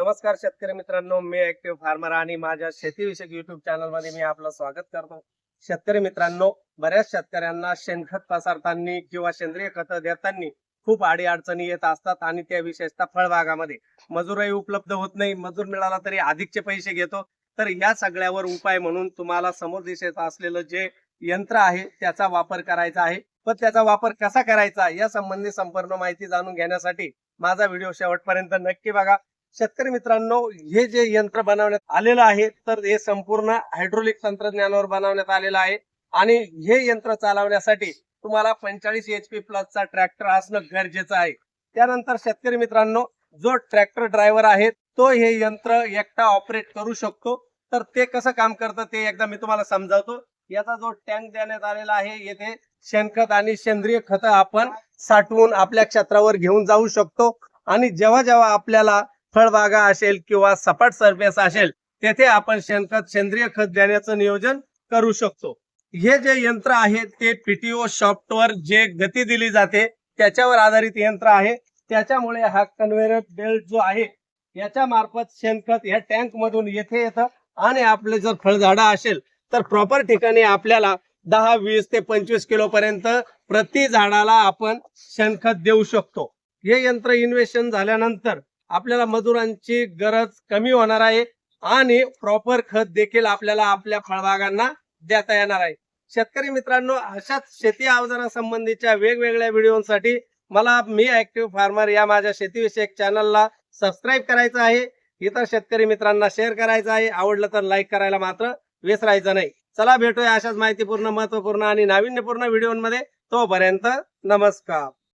नमस्कार शेतकरी मित्रांनो मी ऍक्टिव्ह फार्मर आणि माझ्या शेतीविषयक युट्यूब चॅनलमध्ये मी आपलं स्वागत करतो. शेतकरी मित्रांनो बऱ्याच शेतकऱ्यांना शेणखत पसरताना किंवा सेंद्रिय खत देताना खूप आडी अडचणी येत असतात आणि त्या विशेषतः फळबागामध्ये. मजूरही उपलब्ध होत नाही मजूर मिळाला तरी अधिकचे पैसे घेतो. तर या सगळ्यावर उपाय म्हणून तुम्हाला समोर दिसत असलेलं जे यंत्र आहे त्याचा वापर करायचा आहे. पण त्याचा वापर कसा करायचा या संबंधी संपूर्ण माहिती जाणून घेण्यासाठी माझा व्हिडिओ शेवटपर्यंत नक्की बघा. शेतकरी मित्रांनो हे जे यंत्र बनवण्यात आलेलं आहे तर हे संपूर्ण हायड्रोलिक तंत्रज्ञानावर बनवण्यात आलेलं आहे. आणि हे यंत्र चालवण्यासाठी तुम्हाला पंचेचाळीस एच पी प्लसचा ट्रॅक्टर असणं गरजेचं आहे. त्यानंतर शेतकरी मित्रांनो जो ट्रॅक्टर ड्रायव्हर आहे तो हे यंत्र एकटा ऑपरेट करू शकतो. तर ते कसं काम करतं ते एकदा मी तुम्हाला समजावतो. याचा जो टँक देण्यात आलेला आहे येथे शेणखत आणि सेंद्रिय खत आपण साठवून आपल्या क्षेत्रावर घेऊन जाऊ शकतो. आणि जेव्हा जेव्हा आपल्याला फळबागा असेल किंवा सपाट सरफेस असेल तेथे आपण शेणखत सेंद्रिय खत देण्याचं नियोजन करू शकतो. हे जे यंत्र आहे ते पीटीओ सॉफ्टवर जे गती दिली जाते त्याच्यावर आधारित यंत्र आहे. त्याच्यामुळे हा कन्व्हेयर बेल्ट जो आहे याच्या मार्फत शेणखत या टँक मधून येथे येतं आणि आपले जर फळझाडं असेल तर प्रॉपर ठिकाणी आपल्याला दहा वीस ते पंचवीस किलो पर्यंत प्रति झाडाला आपण शेणखत देऊ शकतो. हे यंत्र इन्व्हेशन झाल्यानंतर आपल्याला मजुरांची गरज कमी होणार आहे आणि प्रॉपर खत देखील आपल्याला आपल्या फळबागांना देता येणार आहे. शेतकरी मित्रांनो अशाच शेती अवजारासंबंधीच्या वेगवेगळ्या व्हिडिओसाठी मला मी ऍक्टिव्ह फार्मर या माझ्या शेतीविषयक चॅनलला सबस्क्राईब करायचं आहे. इतर शेतकरी मित्रांना शेअर करायचं आहे. आवडलं तर लाईक करायला मात्र विसरायचं नाही. चला भेटूया अशाच माहितीपूर्ण महत्त्वपूर्ण आणि नाविन्यपूर्ण व्हिडिओमध्ये. तोपर्यंत नमस्कार.